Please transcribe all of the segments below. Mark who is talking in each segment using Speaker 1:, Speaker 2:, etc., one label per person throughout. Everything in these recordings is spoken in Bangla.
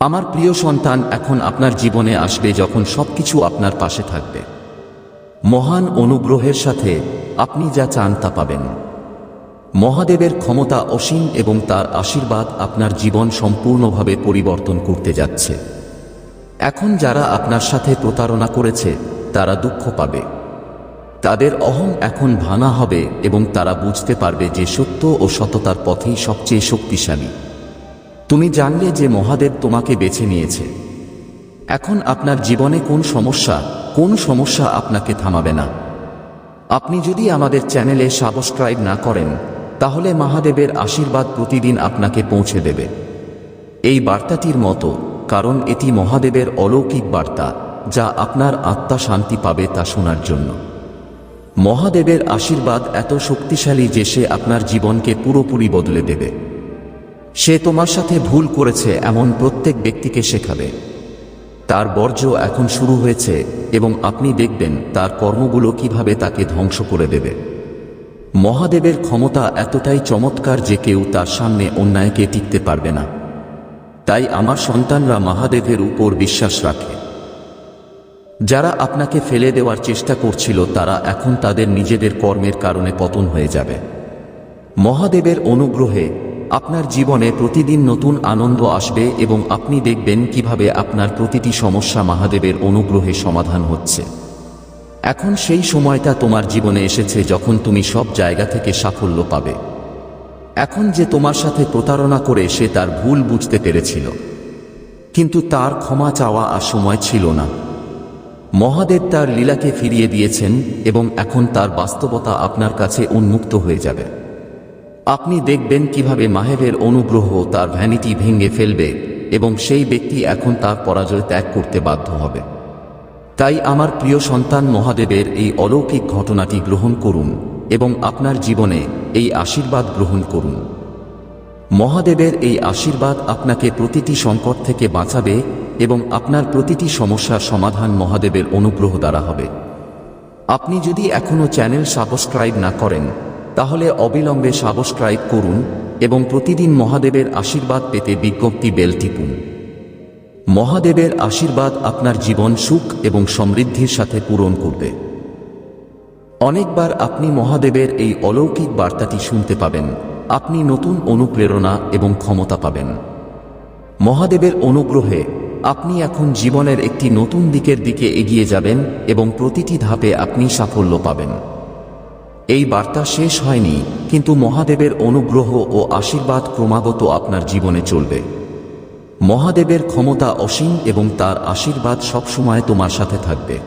Speaker 1: আমার প্রিয় সন্তান এখন আপনার জীবনে আসবে যখন সবকিছু আপনার পাশে থাকবে। মহান অনুগ্রহের সাথে আপনি যা চান তা পাবেন। মহাদেবের ক্ষমতা অসীম এবং তার আশীর্বাদ আপনার জীবন সম্পূর্ণভাবে পরিবর্তন করতে যাচ্ছে। এখন যারা আপনার সাথে প্রতারণা করেছে, তারা দুঃখ পাবে। তাদের অহং এখন ভাঙা হবে এবং তারা বুঝতে পারবে যে সত্য ও সততার পথেই সবচেয়ে শক্তিশালী। তুমি জানলে যে মহাদেব তোমাকে বেছে নিয়েছে। এখন আপনার জীবনে কোন সমস্যা কোন সমস্যা আপনাকে থামাবে না। আপনি যদি আমাদের চ্যানেলে সাবস্ক্রাইব না করেন, তাহলে মহাদেবের আশীর্বাদ প্রতিদিন আপনাকে পৌঁছে দেবে। এই বার্তাটির মতো, কারণ এটি মহাদেবের অলৌকিক বার্তা, যা আপনার আত্মা শান্তি পাবে তা শোনার জন্য। মহাদেবের আশীর্বাদ এত শক্তিশালী যে সে আপনার জীবনকে পুরোপুরি বদলে দেবে। সে তোমার সাথে ভুল করেছে এমন প্রত্যেক ব্যক্তিকে শেখাবে। তার বর্জ্য এখন শুরু হয়েছে এবং আপনি দেখবেন তার কর্মগুলো কীভাবে তাকে ধ্বংস করে দেবে। মহাদেবের ক্ষমতা এতটাই চমৎকার যে কেউ তার সামনে অন্যায়কে টিকতে পারবে না। তাই আমার সন্তানরা মহাদেবের উপর বিশ্বাস রাখে। যারা আপনাকে ফেলে দেওয়ার চেষ্টা করছিল, তারা এখন তাদের নিজেদের কর্মের কারণে পতন হয়ে যাবে। মহাদেবের অনুগ্রহে আপনার জীবনে প্রতিদিন নতুন আনন্দ আসবে এবং আপনি দেখবেন কীভাবে আপনার প্রতিটি সমস্যা মহাদেবের অনুগ্রহে সমাধান হচ্ছে। এখন সেই সময়টা তোমার জীবনে এসেছে যখন তুমি সব জায়গা থেকে সাফল্য পাবে। এখন যে তোমার সাথে প্রতারণা করে সে তার ভুল বুঝতে পেরেছিল। কিন্তু তার ক্ষমা চাওয়া আর সময় ছিল না। মহাদেব তার লীলাকে ফিরিয়ে দিয়েছেন এবং এখন তার বাস্তবতা আপনার কাছে উন্মুক্ত হয়ে যাবে। আপনি দেখবেন কীভাবে মাহেবের অনুগ্রহ তার ভ্যানিটি ভেঙে ফেলবে এবং সেই ব্যক্তি এখন তার পরাজয় ত্যাগ করতে বাধ্য হবে। তাই আমার প্রিয় সন্তান মহাদেবের এই অলৌকিক ঘটনাটি গ্রহণ করুন এবং আপনার জীবনে এই আশীর্বাদ গ্রহণ করুন। মহাদেবের এই আশীর্বাদ আপনাকে প্রতিটি সংকট থেকে বাঁচাবে এবং আপনার প্রতিটি সমস্যার সমাধান মহাদেবের অনুগ্রহ দ্বারা হবে। আপনি যদি এখনও চ্যানেল সাবস্ক্রাইব না করেন তাহলে অবিলম্বে সাবস্ক্রাইব করুন এবং প্রতিদিন মহাদেবের আশীর্বাদ পেতে বিজ্ঞপ্তি বেল টিপুন। মহাদেবের আশীর্বাদ আপনার জীবন সুখ এবং সমৃদ্ধির সাথে পূরণ করবে। অনেকবার আপনি মহাদেবের এই অলৌকিক বার্তাটি শুনতে পাবেন। আপনি নতুন অনুপ্রেরণা এবং ক্ষমতা পাবেন। মহাদেবের অনুগ্রহে আপনি এখন জীবনের একটি নতুন দিকের দিকে এগিয়ে যাবেন এবং প্রতিটি ধাপে আপনি সাফল্য পাবেন। এই বার্তা শেষ হয়নি, কিন্তু মহাদেবের অনুগ্রহ ও আশীর্বাদ ক্রমাগত আপনার জীবনে চলবে। মহাদেবের ক্ষমতা অসীম এবং তার আশীর্বাদ সবসময় তোমার সাথে থাকবে।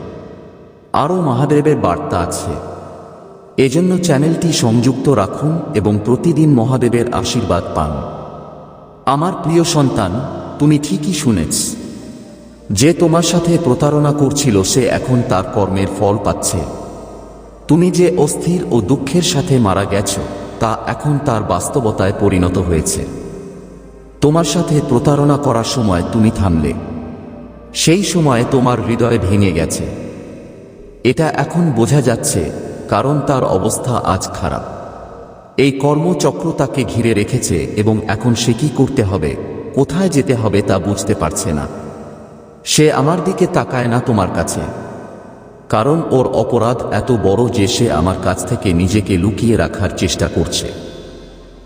Speaker 1: আরও মহাদেবের বার্তা আছে। এজন্য চ্যানেলটি সংযুক্ত রাখুন এবং প্রতিদিন মহাদেবের আশীর্বাদ পান। আমার প্রিয় সন্তান, তুমি ঠিকই শুনেছ। যে তোমার সাথে প্রতারণা করছিল সে এখন তার কর্মের ফল পাচ্ছে। তুমি যে অস্থির ও দুঃখের সাথে মারা গেছ, তা এখন তার বাস্তবতায় পরিণত হয়েছে। তোমার সাথে প্রতারণা করার সময় তুমি থামলে। সেই সময় তোমার হৃদয় ভেঙে গেছে। এটা এখন বোঝা যাচ্ছে, কারণ তার অবস্থা আজ খারাপ। এই কর্মচক্র তাকে ঘিরে রেখেছে এবং এখন সে কি করতে হবে, কোথায় যেতে হবে তা বুঝতে পারছে না। সে আমার দিকে তাকায় না তোমার কাছে। কারণ ওর অপরাধ এত বড় যে সে আমার কাছ থেকে নিজেকে লুকিয়ে রাখার চেষ্টা করছে।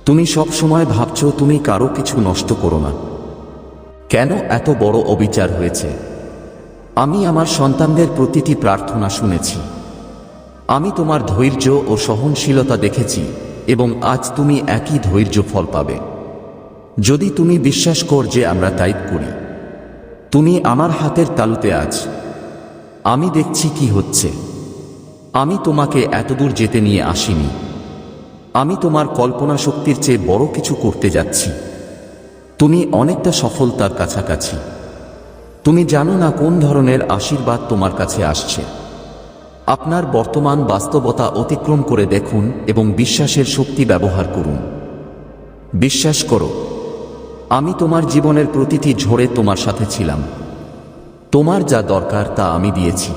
Speaker 1: তুমি সব সময় ভাবছ তুমি কারও কিছু নষ্ট করো না। কেন এত বড় অবিচার হয়েছে? আমি আমার সন্তানদের প্রতিটি প্রার্থনা শুনেছি। আমি তোমার ধৈর্য ও সহনশীলতা দেখেছি এবং আজ তুমি একই ধৈর্য ফল পাবে। যদি তুমি বিশ্বাস কর যে আমরা টাইপ করি তুমি আমার হাতের তালুতে আজ আমি দেখছি কি হচ্ছে। আমি তোমাকে এতদূর যেতে নিয়ে আসিনি। আমি তোমার কল্পনা শক্তির চেয়ে বড় কিছু করতে যাচ্ছি। তুমি অনেকটা সফলতার কাছাকাছি। তুমি জানো না কোন ধরনের আশীর্বাদ তোমার কাছে আসছে। আপনার বর্তমান বাস্তবতা অতিক্রম করে দেখুন এবং বিশ্বাসের শক্তি ব্যবহার করুন। বিশ্বাস করো, আমি তোমার জীবনের প্রতিটি ঝড়ে তোমার সাথে ছিলাম। তোমার যা দরকার তা আমি দিয়েছি।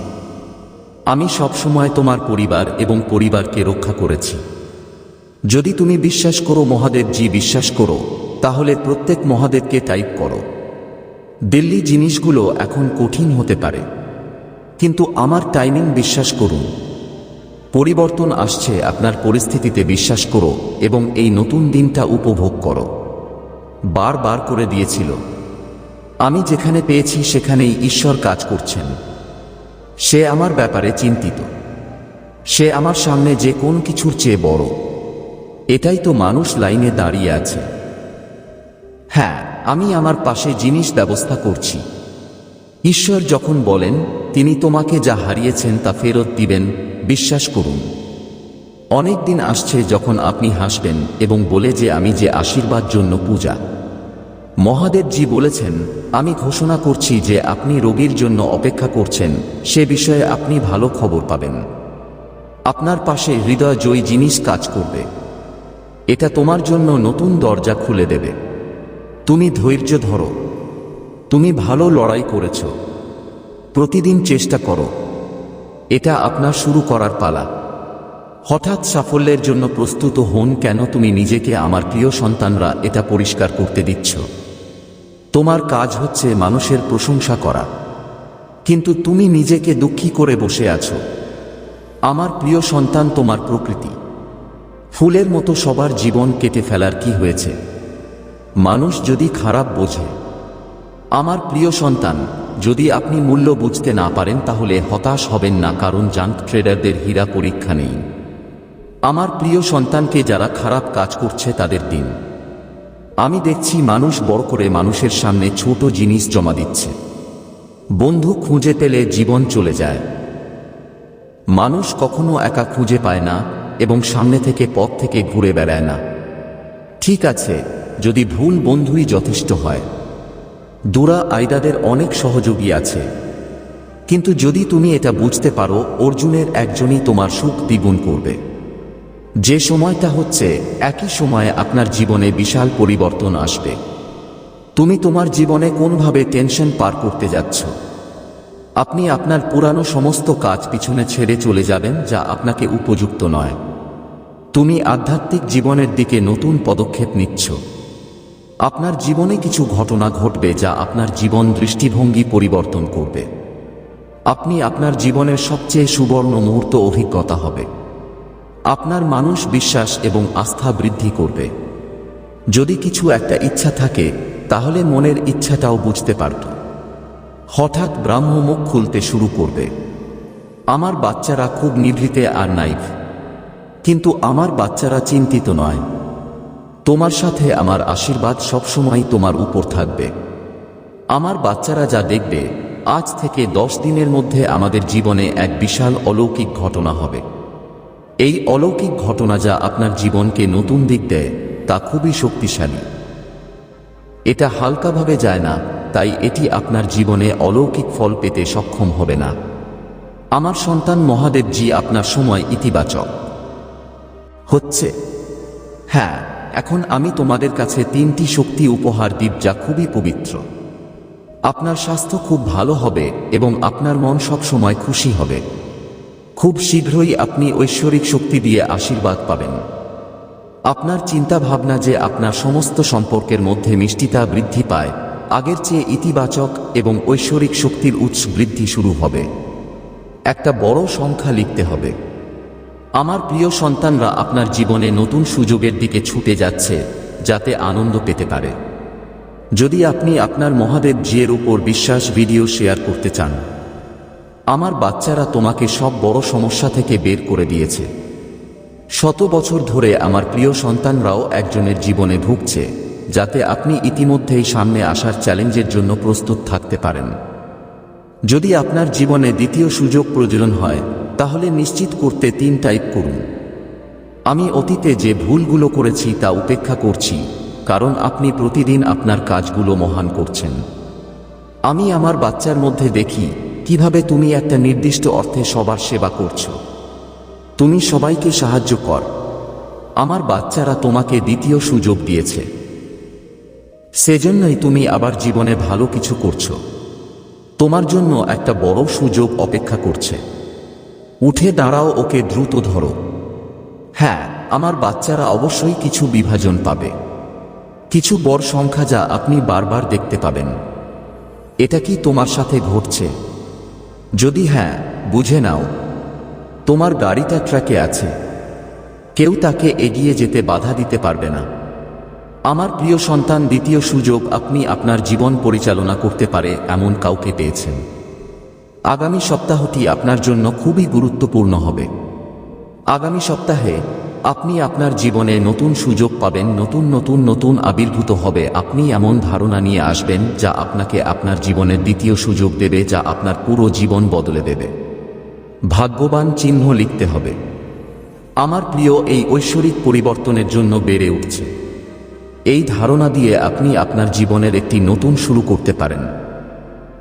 Speaker 1: আমি সবসময় তোমার পরিবার এবং পরিবারকে রক্ষা করেছি। যদি তুমি বিশ্বাস করো মহাদেব, জি বিশ্বাস করো, তাহলে প্রত্যেক মহাদেবকে টাইপ করো। দিল্লি জিনিসগুলো এখন কঠিন হতে পারে। কিন্তু আমার টাইমিং বিশ্বাস করুন। পরিবর্তন আসছে, আপনার পরিস্থিতিতে বিশ্বাস করো এবং এই নতুন দিনটা উপভোগ করো। বার বার করে দিয়েছিল। আমি যেখানে পেয়েছি সেখানেই ঈশ্বর কাজ করছেন। সে আমার ব্যাপারে চিন্তিত। সে আমার সামনে যে কোন কিছুর চেয়ে বড়। এটাই তো মানুষ লাইনে দাঁড়িয়ে আছে। হ্যাঁ আমি আমার পাশে জিনিস ব্যবস্থা করছি। ঈশ্বর যখন বলেন, তিনি তোমাকে যা হারিয়েছেন তা ফেরত দিবেন, বিশ্বাস করুন। অনেক দিন আসছে যখন আপনি হাসবেন এবং বলে যে আমি যে আশীর্বাদ জন্য পূজা। মহাদেবজি বলেছেন, আমি ঘোষণা করছি যে আপনি রোগীর জন্য অপেক্ষা করছেন, সে বিষয়ে আপনি ভালো খবর পাবেন। আপনার পাশে হৃদয় জয়ী জিনিস কাজ করবে। এটা তোমার জন্য নতুন দরজা খুলে দেবে। তুমি ধৈর্য ধরো। তুমি ভালো লড়াই করেছ। প্রতিদিন চেষ্টা করো। এটা আপনার শুরু করার পালা। হঠাৎ সাফল্যের জন্য প্রস্তুত হন কেন তুমি নিজেকে, আমার প্রিয় সন্তানরা, এটা পরিষ্কার করতে দিচ্ছ? তোমার কাজ হচ্ছে মানুষের প্রশংসা করা। কিন্তু তুমি নিজেকে দুঃখী করে বসে আছো। আমার প্রিয় সন্তান, তোমার প্রকৃতি। ফুলের মতো সবার জীবন কেটে ফেলার কি হয়েছে? মানুষ যদি খারাপ বোঝে। আমার প্রিয় সন্তান, যদি আপনি মূল্য বুঝতে না পারেন, তাহলে হতাশ হবেন না, কারণ জাঙ্ক ট্রেডারদের হীরা পরীক্ষা নেই। আমার প্রিয় সন্তানকে যারা খারাপ কাজ করছে, তাদের দিন। আমি দেখছি মানুষ বড় করে মানুষের সামনে ছোট জিনিস জমা দিচ্ছে। বন্ধু খুঁজে পেলে জীবন চলে যায়। মানুষ কখনো একা খুঁজে পায় না এবং সামনে থেকে পথ থেকে ঘুরে বেড়ায় না। ঠিক আছে, যদি ভুল বন্ধুই যথেষ্ট হয়। দুরা আইদাদের অনেক সহযোগী আছে। কিন্তু যদি তুমি এটা বুঝতে পারো, অর্জুনের একজনই তোমার সুখ দ্বিগুণ করবে। যে সময়টা হচ্ছে, একই সময়ে আপনার জীবনে বিশাল পরিবর্তন আসবে। তুমি তোমার জীবনে কোনভাবে টেনশন পার করতে যাচ্ছ? আপনি আপনার পুরানো সমস্ত কাজ পিছনে ছেড়ে চলে যাবেন, যা আপনাকে উপযুক্ত নয়। তুমি আধ্যাত্মিক জীবনের দিকে নতুন পদক্ষেপ নিচ্ছ। আপনার জীবনে কিছু ঘটনা ঘটবে, যা আপনার জীবন দৃষ্টিভঙ্গি পরিবর্তন করবে। আপনি আপনার জীবনের সবচেয়ে সুবর্ণ মুহূর্ত অভিজ্ঞতা হবে। আপনার মানুষ বিশ্বাস এবং আস্থা বৃদ্ধি করবে। যদি কিছু একটা ইচ্ছা থাকে, তাহলে মনের ইচ্ছাটাও বুঝতে পারত। হঠাৎ ব্রাহ্ম মুখ খুলতে শুরু করবে। আমার বাচ্চারা খুব নিভৃতে আর নাইভ। কিন্তু আমার বাচ্চারা চিন্তিত নয়। তোমার সাথে আমার আশীর্বাদ সবসময় তোমার উপর থাকবে। আমার বাচ্চারা যা দেখবে, আজ থেকে দশ দিনের মধ্যে আমাদের জীবনে এক বিশাল অলৌকিক ঘটনা হবে। এই অলৌকিক ঘটনা যা আপনার জীবনকে নতুন দিক দেয়, তা খুবই শক্তিশালী। এটা হালকাভাবে যায় না, তাই এটি আপনার জীবনে অলৌকিক ফল পেতে সক্ষম হবে না। আমার সন্তান মহাদেবজি আপনার সময় ইতিবাচক। হচ্ছে। হ্যাঁ এখন আমি তোমাদের কাছে তিনটি শক্তি উপহার দ্বীপ যা খুবই পবিত্র। আপনার স্বাস্থ্য খুব ভালো হবে এবং আপনার মন সব সময় খুশি হবে। খুব শীঘ্রই আপনি ঐশ্বরিক শক্তি দিয়ে আশীর্বাদ পাবেন। আপনার চিন্তা ভাবনা যে আপনার সমস্ত সম্পর্কের মধ্যে মিষ্টিতা বৃদ্ধি পায়, আগের চেয়ে ইতিবাচক এবং ঐশ্বরিক শক্তির উৎস বৃদ্ধি শুরু হবে। একটা বড় সংখ্যা লিখতে হবে। আমার প্রিয় সন্তানরা আপনার জীবনে নতুন সুযোগের দিকে ছুটে যাচ্ছে, যাতে আনন্দ পেতে পারে। যদি আপনি আপনার মহাদেব জিয়ের উপর বিশ্বাস ভিডিও শেয়ার করতে চান আমার বাচ্চারা তোমাকে সব বড় সমস্যা থেকে বের করে দিয়েছে। শত বছর ধরে আমার প্রিয় সন্তানরাও একজনের জীবনে ভুগছে, যাতে আপনি ইতিমধ্যেই সামনে আসার চ্যালেঞ্জের জন্য প্রস্তুত থাকতে পারেন। যদি আপনার জীবনে দ্বিতীয় সুযোগ প্রয়োজন হয়, তাহলে নিশ্চিত করতে তিন টাইপ করুন। আমি অতীতে যে ভুলগুলো করেছি তা উপেক্ষা করছি, কারণ আপনি প্রতিদিন আপনার কাজগুলো মহান করছেন। আমি আমার বাচ্চার মধ্যে দেখি কীভাবে তুমি একটা নির্দিষ্ট অর্থে সবার সেবা করছ? তুমি সবাইকে সাহায্য কর। আমার বাচ্চারা তোমাকে দ্বিতীয় সুযোগ দিয়েছে। সেজন্যই তুমি আবার জীবনে ভালো কিছু করছ। তোমার জন্য একটা বড় সুযোগ অপেক্ষা করছে। উঠে দাঁড়াও, ওকে দ্রুত ধরো। হ্যাঁ আমার বাচ্চারা অবশ্যই কিছু বিভাজন পাবে। কিছু বড় সংখ্যা যা আপনি বারবার দেখতে পাবেন। এটা কি তোমার সাথে ঘটছে? যদি হ্যাঁ বুঝে নাও, তোমার গাড়িটা ট্র্যাকে আছে। কেউ তাকে এগিয়ে যেতে বাধা দিতে পারবে না। আমার প্রিয় সন্তান, দ্বিতীয় সুযোগ, আপনি আপনার জীবন পরিচালনা করতে পারে এমন কাউকে পেয়েছেন। আগামী সপ্তাহটি আপনার জন্য খুবই গুরুত্বপূর্ণ হবে। আগামী সপ্তাহে আপনি আপনার জীবনে নতুন সুযোগ পাবেন, নতুন নতুন নতুন আবির্ভূত হবে। আপনি এমন ধারণা নিয়ে আসবেন যা আপনাকে আপনার জীবনের দ্বিতীয় সুযোগ দেবে, যা আপনার পুরো জীবন বদলে দেবে। ভাগ্যবান চিহ্ন লিখতে হবে। আমার প্রিয়, এই ঐশ্বরিক পরিবর্তনের জন্য বেড়ে উঠছে। এই ধারণা দিয়ে আপনি আপনার জীবনের একটি নতুন শুরু করতে পারেন।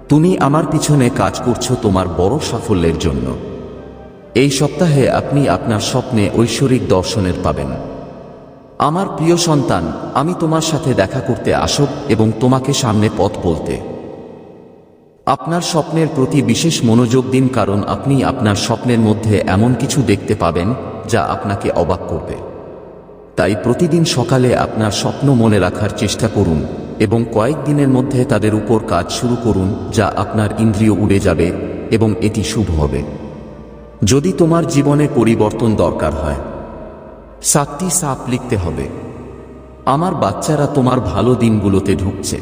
Speaker 1: তুমি আমার পিছনে কাজ করছ তোমার বড় সাফল্যের জন্য। এই সপ্তাহে আপনি আপনার স্বপ্নে ঐশ্বরিক দর্শনের পাবেন। আমার প্রিয় সন্তান, আমি তোমার সাথে দেখা করতে আসব এবং তোমাকে সামনে পথ বলতে। আপনার স্বপ্নের প্রতি বিশেষ মনোযোগ দিন কারণ আপনি আপনার স্বপ্নের মধ্যে এমন কিছু দেখতে পাবেন যা আপনাকে অবাক করবে। তাই প্রতিদিন সকালে আপনার স্বপ্ন মনে রাখার চেষ্টা করুন এবং কয়েকদিনের মধ্যে তাদের উপর কাজ শুরু করুন যা আপনার ইন্দ্রিয় উড়ে যাবে এবং এটি শুভ হবে। যদি তোমার জীবনে পরিবর্তন দরকার হয়। সাতটি সাপ লিখতে হবে। আমার বাচ্চারা তোমার ভালো দিনগুলোতে ঢুকছে।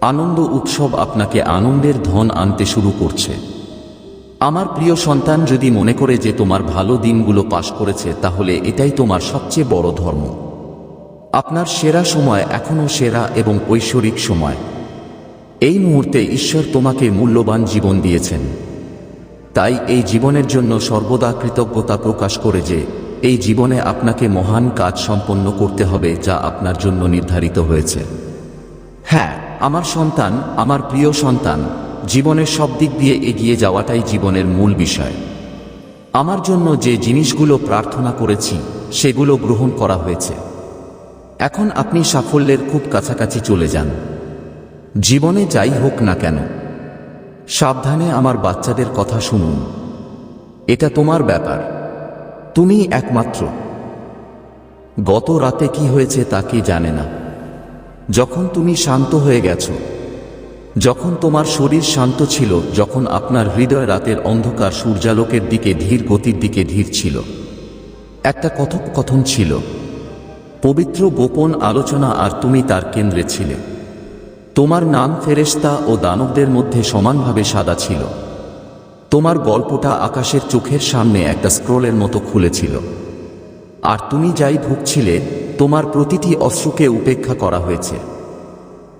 Speaker 1: আনন্দ উৎসব আপনাকে আনন্দের ধন আনতে শুরু করছে। আমার প্রিয় সন্তান যদি মনে করে যে তোমার ভালো দিনগুলো পাশ করেছে, তাহলে এটাই তোমার সবচেয়ে বড় ধর্ম। আপনার সেরা সময় এখনও সেরা এবং ঐশ্বরিক সময়। এই মুহূর্তে ঈশ্বর তোমাকে মূল্যবান জীবন দিয়েছেন। তাই এই জীবনের জন্য সর্বদা কৃতজ্ঞতা প্রকাশ করে যে, এই জীবনে আপনাকে মহান কাজ সম্পন্ন করতে হবে যা আপনার জন্য নির্ধারিত হয়েছে। হ্যাঁ আমার সন্তান, আমার প্রিয় সন্তান, জীবনের সব দিক দিয়ে এগিয়ে যাওয়াটাই জীবনের মূল বিষয়। আমার জন্য যে জিনিসগুলো প্রার্থনা করেছি, সেগুলো গ্রহণ করা হয়েছে। এখন আপনি সাফল্যের খুব কাছাকাছি চলে যান। জীবনে যাই হোক না কেন সাবধানে আমার বাচ্চাদের কথা শুনুন। এটা তোমার ব্যাপার। তুমি একমাত্র। গত রাতে কি হয়েছে তা কি জানে না। যখন তুমি শান্ত হয়ে গেছো, যখন তোমার শরীর শান্ত ছিল, যখন আপনার হৃদয় রাতের অন্ধকার সূর্যালোকের দিকে ধীর গতির দিকে ধীর ছিল। একটা কথোপকথন ছিল। পবিত্র গোপন আলোচনা আর তুমি তার কেন্দ্রে ছিলে। তোমার নাম ফেরেশতা ও দানবদের মধ্যে সমানভাবে সাদা ছিল। তোমার গল্পটা আকাশের চোখের সামনে একটা স্ক্রোলের মতো খুলেছিল। আর তুমি যাই ভুগছিলে, তোমার প্রতিটি অশ্রুকে উপেক্ষা করা হয়েছে।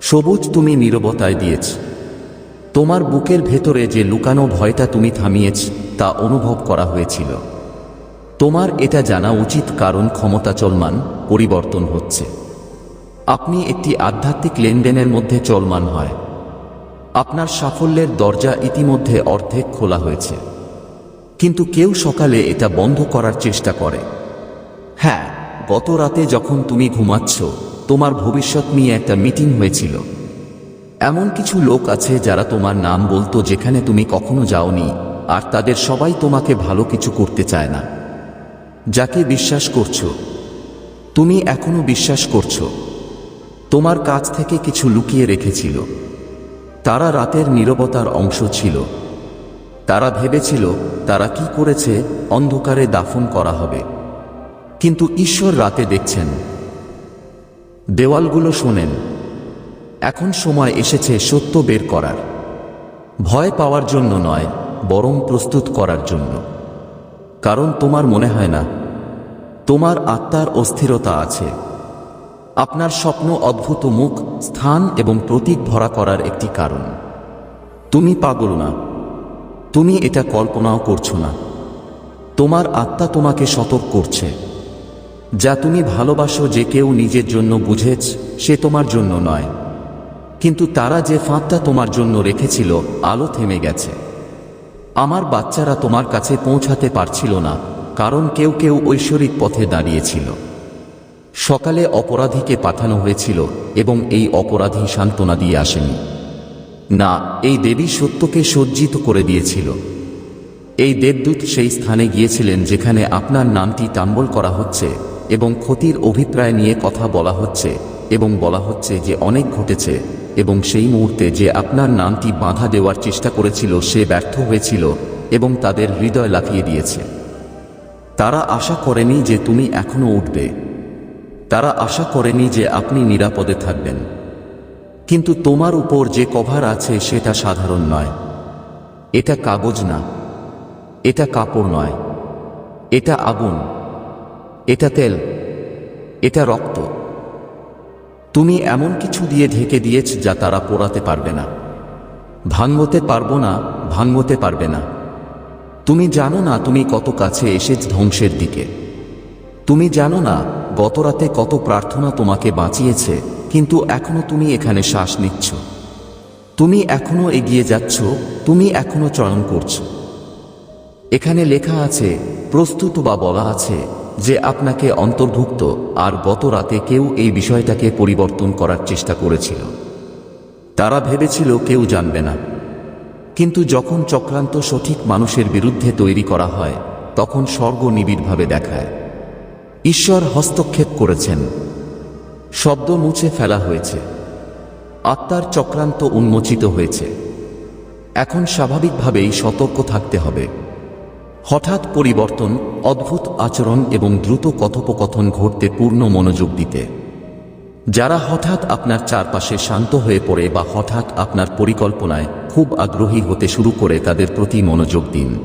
Speaker 1: সবুজ তুমি নীরবতায় দিয়েছ। তোমার বুকের ভেতরে যে লুকানো ভয়টা তুমি থামিয়েছ, তা অনুভব করা হয়েছিল। তোমার এটা জানা উচিত কারণ ক্ষমতা চলমান পরিবর্তন হচ্ছে। আপনি একটি আধ্যাত্মিক লেনদেনের মধ্যে চলমান হয়। আপনার সাফল্যের দরজা ইতিমধ্যে অর্ধেক খোলা হয়েছে। কিন্তু কেউ সকালে এটা বন্ধ করার চেষ্টা করে। হ্যাঁ গত রাতে যখন তুমি ঘুমাচ্ছ, তোমার ভবিষ্যৎ নিয়ে একটা মিটিং হয়েছিল। এমন কিছু লোক আছে যারা তোমার নাম বলতো যেখানে তুমি কখনো যাওনি আর তাদের সবাই তোমাকে ভালো কিছু করতে চায় না। যাকে বিশ্বাস করছ, তুমি এখনও বিশ্বাস করছ। তোমার কাছ থেকে কিছু লুকিয়ে রেখেছিল। তারা রাতের নীরবতার অংশ ছিল। তারা ভেবেছিল, তারা কি করেছে, অন্ধকারে দাফন করা হবে। কিন্তু ঈশ্বর রাতে দেখছেন। দেওয়ালগুলো শোনেন। এখন সময় এসেছে সত্য বের করার। ভয় পাওয়ার জন্য নয়, বরং প্রস্তুত করার জন্য। কারণ তোমার মনে হয় না, তোমার আত্মার অস্থিরতা আছে। আপনার স্বপ্ন অদ্ভুত মুখ, স্থান এবং প্রতীক ভরা করার একটি কারণ। তুমি পাগল না। তুমি এটা কল্পনাও করছ না। তোমার আত্মা তোমাকে সতর্ক করছে। যা তুমি ভালোবাসো যে কেউ নিজের জন্য বুঝেছ, সে তোমার জন্য নয়। কিন্তু তারা যে ফাঁদটা তোমার জন্য রেখেছিল, আলো থেমে গেছে। আমার বাচ্চারা তোমার কাছে পৌঁছাতে পারছিল না, কারণ কেউ কেউ ঐশ্বরিক পথে দাঁড়িয়েছিল। সকালে অপরাধীকে পাঠানো হয়েছিল এবং এই অপরাধী সান্ত্বনা দিয়ে আসেনি। না, এই দেবী সত্যকে সজ্জিত করে দিয়েছিল। এই দেবদূত সেই স্থানে গিয়েছিলেন যেখানে আপনার নামটি টাম্বল করা হচ্ছে এবং ক্ষতির অভিপ্রায় নিয়ে কথা বলা হচ্ছে এবং বলা হচ্ছে যে অনেক ঘটেছে এবং সেই মুহূর্তে যে আপনার নামটি বাধা দেওয়ার চেষ্টা করেছিল সে ব্যর্থ হয়েছিল এবং তাদের হৃদয় লাফিয়ে দিয়েছে। তারা আশা করেনি যে তুমি এখনও উঠবে। তারা আশা করেনি যে আপনি নিরাপদে থাকবেন। কিন্তু তোমার উপর যে কভার আছে সেটা সাধারণ নয়। এটা কাগজ না। এটা কাপড় নয়। এটা আগুন। এটা তেল। এটা রক্ত। তুমি এমন কিছু দিয়ে ঢেকে দিয়েছ যা তারা পোড়াতে পারবে না। ভাঙতে পারব না, ভাঙতে পারবে না। তুমি জানো না তুমি কত কাছে এসেছ ধ্বংসের দিকে। তুমি জানো না গত রাতে কত প্রার্থনা তোমাকে বাঁচিয়েছে, কিন্তু এখনও তুমি এখানে শ্বাস নিচ্ছ। তুমি এখনও এগিয়ে যাচ্ছ, তুমি এখনও চয়ন করছ। এখানে লেখা আছে, প্রস্তুত বা বলা আছে যে আপনাকে অন্তর্ভুক্ত আর গত রাতে কেউ এই বিষয়টাকে পরিবর্তন করার চেষ্টা করেছিল। তারা ভেবেছিল কেউ জানবে না। কিন্তু যখন চক্রান্ত সঠিক মানুষের বিরুদ্ধে তৈরি করা হয়, তখন স্বর্গ নিবিড়ভাবে দেখায়। ঈশ্বর হস্তক্ষেপ করেছেন। শব্দ মুছে ফেলা হয়েছে। আত্মার চক্রান্ত উন্মোচিত হয়েছে। এখন স্বাভাবিকভাবেই সতর্ক থাকতে হবে। হঠাৎ পরিবর্তন, অদ্ভুত আচরণ এবং দ্রুত কথোপকথন ঘটতে পূর্ণ মনোযোগ দিতে। যারা হঠাৎ আপনার চারপাশে শান্ত হয়ে পড়ে বা হঠাৎ আপনার পরিকল্পনায় খুব আগ্রহী হতে শুরু করে তাদের প্রতি মনোযোগ দিন।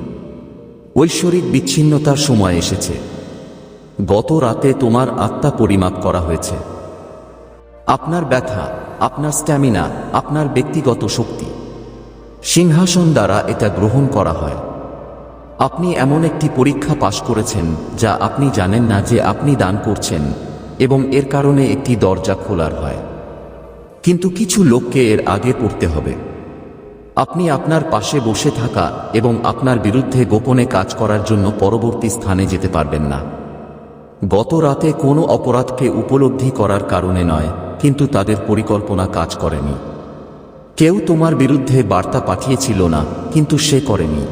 Speaker 1: ঐশ্বরিক বিচ্ছিন্নতার সময় এসেছে। গত রাতে তোমার আত্মা পরিমাপ করা হয়েছে। আপনার ব্যথা, আপনার স্ট্যামিনা, আপনার ব্যক্তিগত শক্তি। সিংহাসন দ্বারা এটা গ্রহণ করা হয়। আপনি এমন একটি পরীক্ষা পাশ করেছেন, যা আপনি জানেন না যে আপনি দান করছেন, এবং এর কারণে একটি দরজা খোলার হয়। কিন্তু কিছু লোককে এর আগে পড়তে হবে। আপনি আপনার পাশে বসে থাকা এবং আপনার বিরুদ্ধে গোপনে কাজ করার জন্য পরবর্তী স্থানে যেতে পারবেন না। গত রাতে কোনো অপরাধকে উপলব্ধি করার কারণে নয়, কিন্তু তাদের পরিকল্পনা কাজ করেনি। কেউ তোমার বিরুদ্ধে বার্তা পাঠিয়েছিল না, কিন্তু সে করেনি।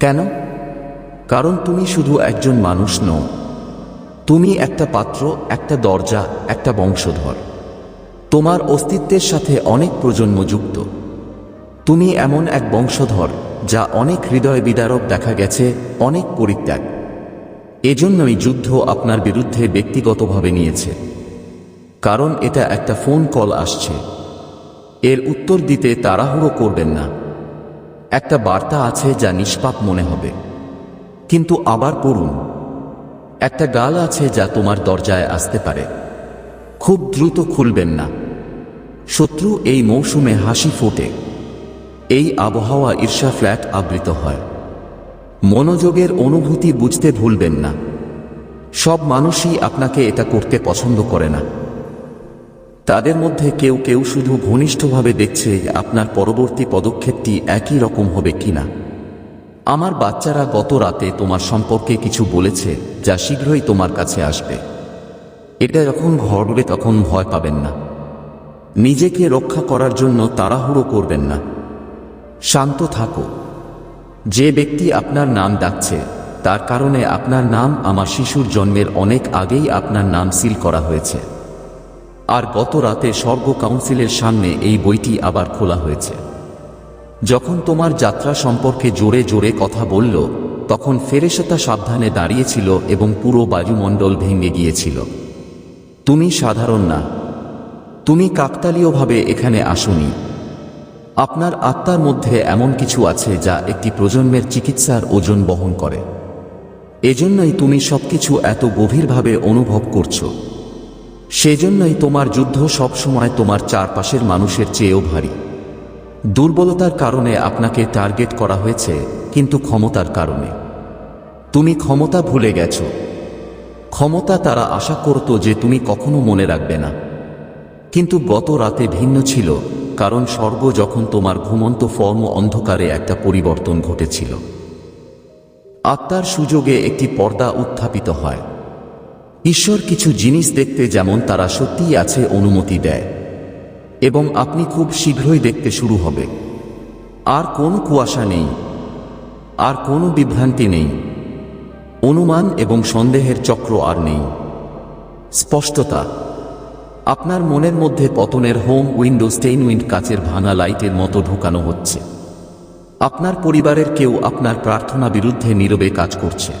Speaker 1: কেন? কারণ তুমি শুধু একজন মানুষ নও। তুমি একটা পাত্র, একটা দরজা, একটা বংশধর। তোমার অস্তিত্বের সাথে অনেক প্রজন্ম যুক্ত। তুমি এমন এক বংশধর, যা অনেক হৃদয় বিদারক দেখা গেছে, অনেক পরিত্যাগ। এজন্যই যুদ্ধ আপনার বিরুদ্ধে ব্যক্তিগতভাবে নিয়েছে। কারণ এটা একটা ফোন কল আসছে। এর উত্তর দিতে তাড়াহুড়ো করবেন না। একটা বার্তা আছে যা নিষ্পাপ মনে হবে। কিন্তু আবার পড়ুন। একটা গাল আছে যা তোমার দরজায় আসতে পারে। খুব দ্রুত খুলবেন না। শত্রু এই মৌসুমে হাসি ফোটে। এই আবহাওয়া ঈর্ষা ফ্ল্যাট আবৃত হয়। মনোযোগের অনুভূতি বুঝতে ভুলবেন না। সব মানুষই আপনাকে এটা করতে পছন্দ করে না। তাদের মধ্যে কেউ কেউ শুধু ঘনিষ্ঠভাবে দেখছে আপনার পরবর্তী পদক্ষেপটি একই রকম হবে কিনা। আমার বাচ্চারা গত রাতে তোমার সম্পর্কে কিছু বলেছে, যা শীঘ্রই তোমার কাছে আসবে। এটা যখন ঘটবে তখন ভয় পাবেন না। নিজেকে রক্ষা করার জন্য তাড়াহুড়ো করবেন না। শান্ত থাকো। যে ব্যক্তি আপনার নাম ডাকছে, তার কারণে আপনার নাম আমার শিশুর জন্মের অনেক আগেই আপনার নাম সিল করা হয়েছে। আর গত রাতে স্বর্গ কাউন্সিলের সামনে এই বইটি আবার খোলা হয়েছে। যখন তোমার যাত্রা সম্পর্কে জোরে জোরে কথা বলল, তখন ফেরেশতা সাবধানে দাঁড়িয়েছিল এবং পুরো বায়ুমণ্ডল ভেঙে গিয়েছিল। তুমি সাধারণ না। তুমি কাকতালীয়ভাবে এখানে আসনি। আপনার আত্মার মধ্যে এমন কিছু আছে যা একটি প্রজন্মের চিকিৎসার ওজন বহন করে। এজন্যই তুমি সবকিছু এত গভীরভাবে অনুভব করছ। সেজন্যই তোমার যুদ্ধ সবসময় তোমার চারপাশের মানুষের চেয়েও ভারী। দুর্বলতার কারণে আপনাকে টার্গেট করা হয়েছে, কিন্তু ক্ষমতার কারণে। তুমি ক্ষমতা ভুলে গেছ। ক্ষমতা তারা আশা করত যে তুমি কখনো মনে রাখবে না। কিন্তু গত রাতে ভিন্ন ছিল। কারণ স্বর্গ যখন তোমার ঘুমন্ত ফর্ম অন্ধকারে একটা পরিবর্তন ঘটেছিল। আত্মার সুযোগে একটি পর্দা উত্থাপিত হয়। ঈশ্বর কিছু জিনিস দেখতে যেমন তারা সত্যিই আছে অনুমতি দেয়। এবং আপনি খুব শীঘ্রই দেখতে শুরু হবে। আর কোনো কুয়াশা নেই। আর কোনো বিভ্রান্তি নেই। অনুমান এবং সন্দেহের চক্র আর নেই। স্পষ্টতা আপনার মনের মধ্যে পতনের হোম উইন্ডো স্টেইন উইন্ড কাচের ভাঙা লাইটের মতো ঢুকানো হচ্ছে। আপনার পরিবারের কেউ আপনার প্রার্থনা বিরুদ্ধে নীরবে কাজ করছে।